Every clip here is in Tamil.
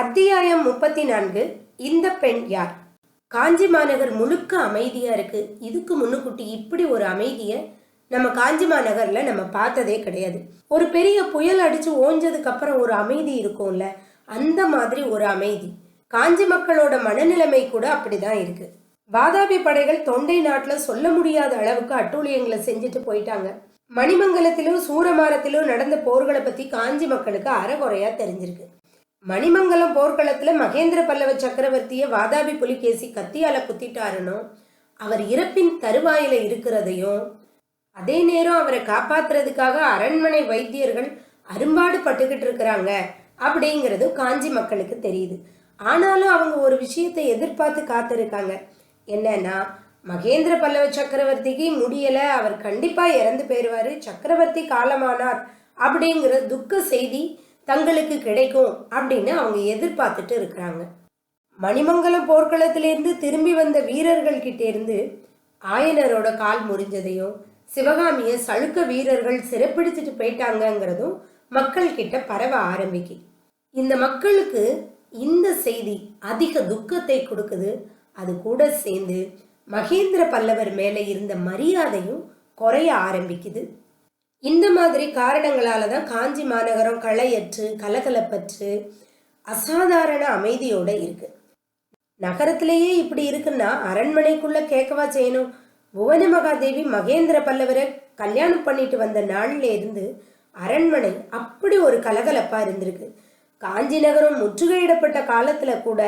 அத்தியாயம் முப்பத்தி நான்கு இந்த பெண் யார்? காஞ்சி மாநகர் முழுக்க அமைதியா இருக்கு. இதுக்கு முன்னுக்குட்டி இப்படி ஒரு அமைதியை நம்ம காஞ்சி மாநகர்ல நம்ம பார்த்ததே கிடையாது. ஒரு பெரிய புயல் அடிச்சு ஓஞ்சதுக்கு அப்புறம் ஒரு அமைதி இருக்கும்ல அந்த மாதிரி ஒரு அமைதி. காஞ்சி மக்களோட மனநிலைமை கூட அப்படிதான் இருக்கு. வாதாபி படைகள் தொண்டை நாட்டுல சொல்ல முடியாத அளவுக்கு அட்டூழியங்களை செஞ்சுட்டு போயிட்டாங்க. மணிமங்கலத்திலும் சூரமாரத்திலும் நடந்த போர்களை பத்தி காஞ்சி மக்களுக்கு அறகுறையா தெரிஞ்சிருக்கு. மணிமங்கலம் போர்க்களத்தில் மகேந்திர பல்லவ சக்கரவர்த்தியை வாதாபி புலிகேசி கத்தியால குத்திட்டாருன்னு அவர் இறப்பின் தருவாயில இருக்கிறதையும் அதே நேரம் அவரை காப்பாத்துறதுக்காக அரண்மனை வைத்தியர்கள் அரும்பாடு பட்டுக்கிட்டு இருக்கிறாங்க அப்படிங்கிறது காஞ்சி மக்களுக்கு தெரியுது. ஆனாலும் அவங்க ஒரு விஷயத்தை எதிர்பார்த்து காத்திருக்காங்க. என்னன்னா மகேந்திர பல்லவ சக்கரவர்த்திக்கு முடியலை அவர் கண்டிப்பாக இறந்து போயிடுவார் சக்கரவர்த்தி காலமானார் அப்படிங்கிற துக்க செய்தி தங்களுக்கு கிடைக்கும் அப்படின்னு அவங்க எதிர்பார்த்துட்டு இருக்கிறாங்க. மணிமங்கலம் போர்க்களத்திலிருந்து திரும்பி வந்த வீரர்கள் கிட்டேருந்து ஆயனரோட கால் முறிஞ்சதையும் சிவகாமிய சழுக்க வீரர்கள் சிறப்பிடிச்சிட்டு போயிட்டாங்கங்கிறதும் மக்கள் கிட்ட பரவ ஆரம்பிக்கு. இந்த மக்களுக்கு இந்த செய்தி அதிக துக்கத்தை கொடுக்குது. அது கூட சேர்ந்து மகேந்திர பல்லவர் மேலே இருந்த மரியாதையும் குறைய ஆரம்பிக்குது. இந்த மாதிரி காரணங்களால தான் காஞ்சி மாநகரம் களையற்று கலகலப்பற்று அசாதாரண அமைதியோட இருக்கு. நகரத்திலேயே இப்படி இருக்குன்னா அரண்மனைக்குள்ள கேட்கவா செய்யணும்? புவன மகாதேவி மகேந்திர பல்லவரை கல்யாணம் பண்ணிட்டு வந்த நாள்ல இருந்து அரண்மனை அப்படி ஒரு கலகலப்பா இருந்திருக்கு. காஞ்சி நகரம் முற்றுகையிடப்பட்ட காலத்துல கூட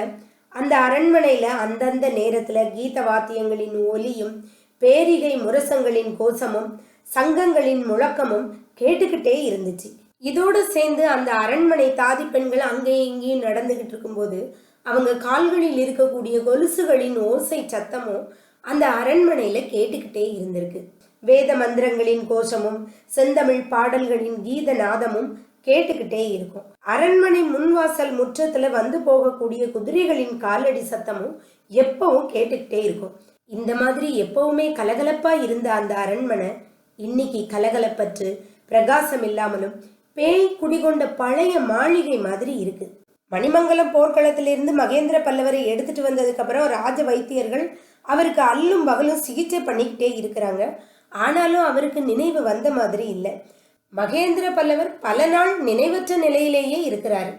அந்த அரண்மனையில அந்தந்த நேரத்துல கீத வாத்தியங்களின் ஒலியும் பேரிகை முரசங்களின் கோஷமும் சங்கங்களின் முழக்கமும் கேட்டுக்கிட்டே இருந்துச்சு. இதோடு சேர்ந்து அந்த அரண்மனை தாதி பெண்கள் அங்கேயும் இங்கேயும் நடந்துகிட்டு இருக்கும்போது அவங்க கால்களில் இருக்கக்கூடிய கொலுசுகளின் ஓசை சத்தமும் அந்த அரண்மனையில கேட்டுக்கிட்டே இருந்திருக்கு. வேத மந்திரங்களின் கோஷமும் செந்தமிழ் பாடல்களின் கீத நாதமும் கேட்டுக்கிட்டே இருக்கும். அரண்மனை முன்வாசல் முற்றத்துல வந்து போகக்கூடிய குதிரைகளின் காலடி சத்தமும் எப்பவும் கேட்டுக்கிட்டே இருக்கும். இந்த மாதிரி எப்பவுமே கலகலப்பா இருந்த அந்த அரண்மனை இன்னைக்கு கலகலப்பற்று பிரகாசம் இல்லாமலும் பேய் குடிகொண்ட பழைய மாளிகை மாதிரி இருக்கு. மணிமங்கலம் போர்க்களத்திலிருந்து மகேந்திர பல்லவரை எடுத்துட்டு வந்ததுக்கு அப்புறம் ராஜ வைத்தியர்கள் அவருக்கு அல்லும் பகலும் சிகிச்சை பண்ணிக்கிட்டே இருக்கிறாங்க. ஆனாலும் அவருக்கு நினைவு வந்த மாதிரி இல்லை. மகேந்திர பல்லவர் பல நாள் நினைவற்ற நிலையிலேயே இருக்கிறாரு.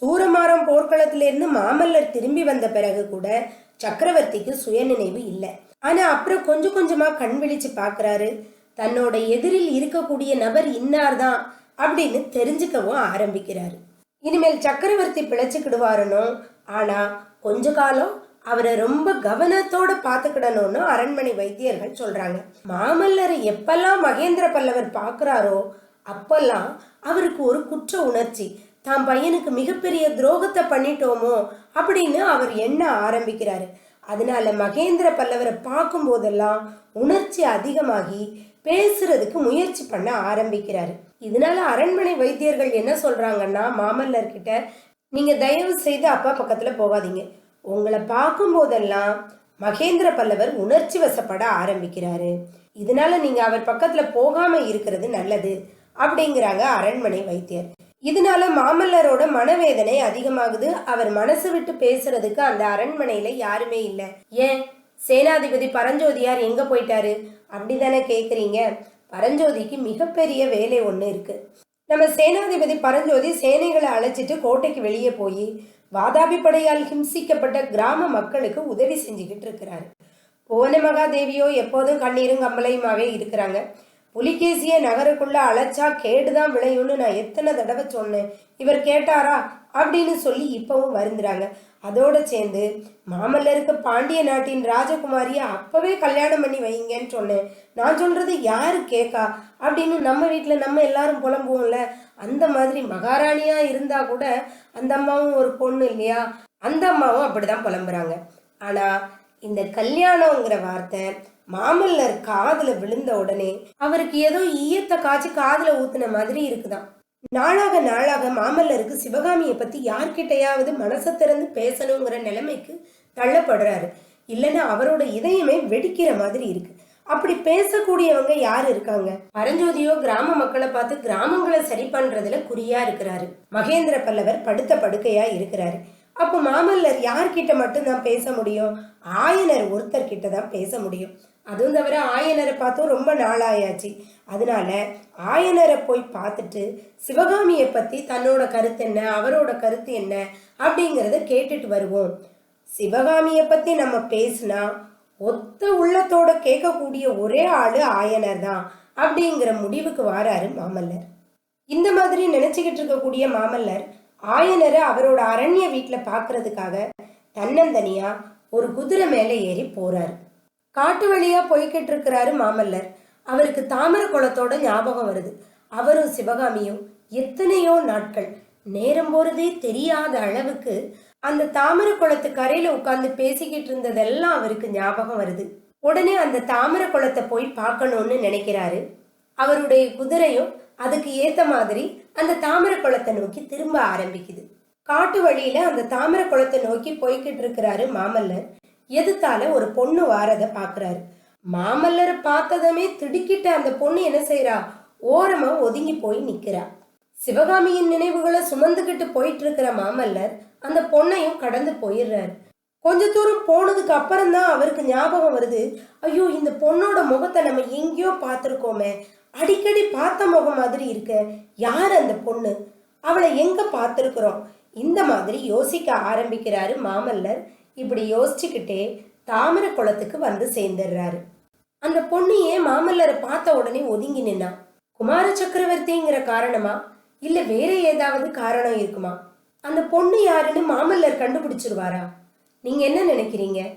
சூரமாரம் போர்க்களத்திலிருந்து மாமல்லர் திரும்பி வந்த பிறகு கூட சக்கரவர்த்திக்கு சுயநினைவு இல்லை. ஆனா அப்புறம் கொஞ்சம் கொஞ்சமா கண் விழிச்சு பாக்குறாரு. தன்னோட எதிரில் இருக்கக்கூடிய நபர் இன்னார்தான் அப்படின்னு தெரிஞ்சுக்கவும் ஆரம்பிக்கிறாரு. இனிமேல் சக்கரவர்த்தி பிழைச்சிக்கிடுவாருனோ? ஆனா கொஞ்ச காலம் அவரை ரொம்ப கவனத்தோட பாத்துக்கிடணும்னு அரண்மனை வைத்தியர்கள் சொல்றாங்க. மாமல்லரை எப்பெல்லாம் மகேந்திர பல்லவர் பாக்குறாரோ அப்பெல்லாம் அவருக்கு ஒரு குற்ற உணர்ச்சி. தான் பையனுக்கு மிகப்பெரிய துரோகத்தை பண்ணிட்டோமோ? அப்படின்னு அவர் எண்ண ஆரம்பிக்கிறாரு. அதனால மகேந்திர பல்லவரை பார்க்கும் போதெல்லாம் உணர்ச்சி அதிகமாகி பேசுறதுக்கு முயற்சி பண்ண ஆரம்பிக்கிறாரு. இதனால அரண்மனை வைத்தியர்கள் என்ன சொல்றாங்கன்னா மாமல்லர் கிட்ட நீங்க தயவு செய்து அப்பா பக்கத்துல போகாதீங்க. உங்களை பார்க்கும் போதெல்லாம் மகேந்திர பல்லவர் உணர்ச்சி வசப்பட ஆரம்பிக்கிறாரு. இதனால நீங்க அவர் பக்கத்துல போகாம இருக்கிறது நல்லது அப்படிங்கிறாங்க அரண்மனை வைத்தியர். இதனால மாமல்லரோட மனவேதனை அதிகமாகுது. அவர் மனசு விட்டு பேசுறதுக்கு அந்த அரண்மனையில யாருமே இல்லை. ஏன்? சேனாதிபதி பரஞ்சோதியார் எங்க போயிட்டாரு? அப்படிதானே கேக்குறீங்க. பரஞ்சோதிக்கு மிகப்பெரிய வேலை ஒன்று இருக்கு. நம்ம சேனாதிபதி பரஞ்சோதி சேனைகளை அழைச்சிட்டு கோட்டைக்கு வெளியே போய் வாதாபி படையால் ஹிம்சிக்கப்பட்ட கிராம மக்களுக்கு உதவி செஞ்சுக்கிட்டு இருக்கிறாரு. புவன மகாதேவியோ எப்போதும் கண்ணீரும் கம்பளையுமாவே இருக்கிறாங்க. புலிகேசிய நகருக்குள்ள அழைச்சா கேடுதான் விளையும்னு நான் எத்தனை தடவை சொன்னேன். இவர் கேட்டாரா? அப்படின்னு சொல்லி இப்பவும் வருந்துறாங்க. அதோட சேர்ந்து மாமல்லருக்கு பாண்டிய நாட்டின் ராஜகுமாரியை அப்பவே கல்யாணம் பண்ணி வைங்கன்னு சொன்னேன். நான் சொல்றது யாரு கேக்கா? அப்படின்னு நம்ம வீட்டுல நம்ம எல்லாரும் புலம்புவோம்ல. அந்த மாதிரி மகாராணியா இருந்தா கூட அந்த அம்மாவும் ஒரு பொண்ணு இல்லையா? அந்த அம்மாவும் அப்படிதான் புலம்புறாங்க. ஆனா இந்த கல்யாணங்கிற வார்த்தை மாமல்லர் காதுல விழுந்த உடனே அவருக்கு ஏதோ ஈயத்தை காய்ச்சி காதுல ஊத்துன மாதிரி இருக்குதான். நாளாக நாளாக மாமல்லருக்கு சிவகாமியை பத்தி யார்கிட்டையாவது மனசை திறந்து பேசணுங்கிற நிலைமைக்கு தள்ளப்படுறாரு. இல்லைன்னா அவரோட இதயமே வெடிக்கிற மாதிரி இருக்கு. அப்படி பேசக்கூடியவங்க யார் இருக்காங்க? பரஞ்சோதியோ கிராம மக்களை பார்த்து கிராமங்களை சரி பண்றதுல குறியா இருக்கிறாரு. மகேந்திர பல்லவர் படுத்த படுக்கையா இருக்கிறாரு. அப்போ மாமல்லர் யார்கிட்ட மட்டும்தான் பேச முடியும்? ஆயனர் ஒருத்தர் கிட்ட தான் பேச முடியும். அதுவும் தவிர ஆயனரை பார்த்தும் ரொம்ப நாளாயாச்சு. அதனால ஆயனரை போய் பார்த்துட்டு சிவகாமியை பற்றி தன்னோட கருத்து என்ன அவரோட கருத்து என்ன அப்படிங்கிறத கேட்டுட்டு வருவோம். சிவகாமியை பற்றி நம்ம பேசினா ஒத்த உள்ளத்தோட கேட்கக்கூடிய ஒரே ஆள் ஆயனர் தான் அப்படிங்கிற முடிவுக்கு வாராரு மாமல்லர். இந்த மாதிரி நினச்சிக்கிட்டு இருக்கக்கூடிய மாமல்லர் ஆயனரை அவரோட அரண்ய வீட்டில் பார்க்கறதுக்காக தன்னந்தனியாக ஒரு குதிரை மேலே ஏறி போகிறாரு காட்டு வழியா போய்கிட்டு இருக்கிறாரு மாமல்லர். அவருக்கு தாமர குளத்தோட ஞாபகம் வருது. அவரும் சிவகாமியும் எத்தனையோ நாட்கள் நேரம் போறதே தெரியாத அளவுக்கு அந்த தாமர குளத்து கரையில உட்கார்ந்து பேசிக்கிட்டு இருந்ததெல்லாம் அவருக்கு ஞாபகம் வருது. உடனே அந்த தாமர குளத்தை போய் பார்க்கணும்னு நினைக்கிறாரு. அவருடைய குதிரையும் அதுக்கு ஏத்த மாதிரி அந்த தாமர குளத்தை நோக்கி திரும்ப ஆரம்பிக்குது. காட்டு வழியில அந்த தாமர குளத்தை நோக்கி போய்கிட்டு இருக்கிறாரு மாமல்லர். எதுத்தால ஒரு பொண்ணு வாரத பாக்குறாரு. மாமல்லரை பார்த்ததுமே திடுக்கிட்ட அந்த பொண்ணு என்ன செய்யறா ஓரமா ஒதுங்கி போய் நிக்கிறா. சிவகாமியின் நினைவுகளை சுமந்துக்கிட்டு போயிட்டு இருக்கிற மாமல்லர் அந்த பொண்ணையும் கடந்து போயிடுறாரு கொஞ்ச தூரம் போனதுக்கு அப்புறம் தான் அவருக்கு ஞாபகம் வருது. ஐயோ இந்த பொண்ணோட முகத்தை நம்ம எங்கேயோ பார்த்துருக்கோமே. அடிக்கடி பார்த்த முகம் மாதிரி இருக்க. யார் அந்த பொண்ணு? அவளை எங்க பார்த்துருக்குறோம்? இந்த மாதிரி யோசிக்க ஆரம்பிக்கிறாரு மாமல்லர். இப்படி யோசிச்சுக்கிட்டே தாமர குளத்துக்கு வந்து சேர்ந்துடுறாரு. அந்த பொண்ணு ஏன் மாமல்லரை பார்த்த உடனே ஒதுங்கி நின்னா? குமார சக்கரவர்த்திங்கிற காரணமா? இல்ல வேற ஏதாவது காரணம் இருக்குமா? அந்த பொண்ணு யாருன்னு மாமல்லர் கண்டுபிடிச்சிருவாரா? நீங்க என்ன நினைக்கிறீங்க?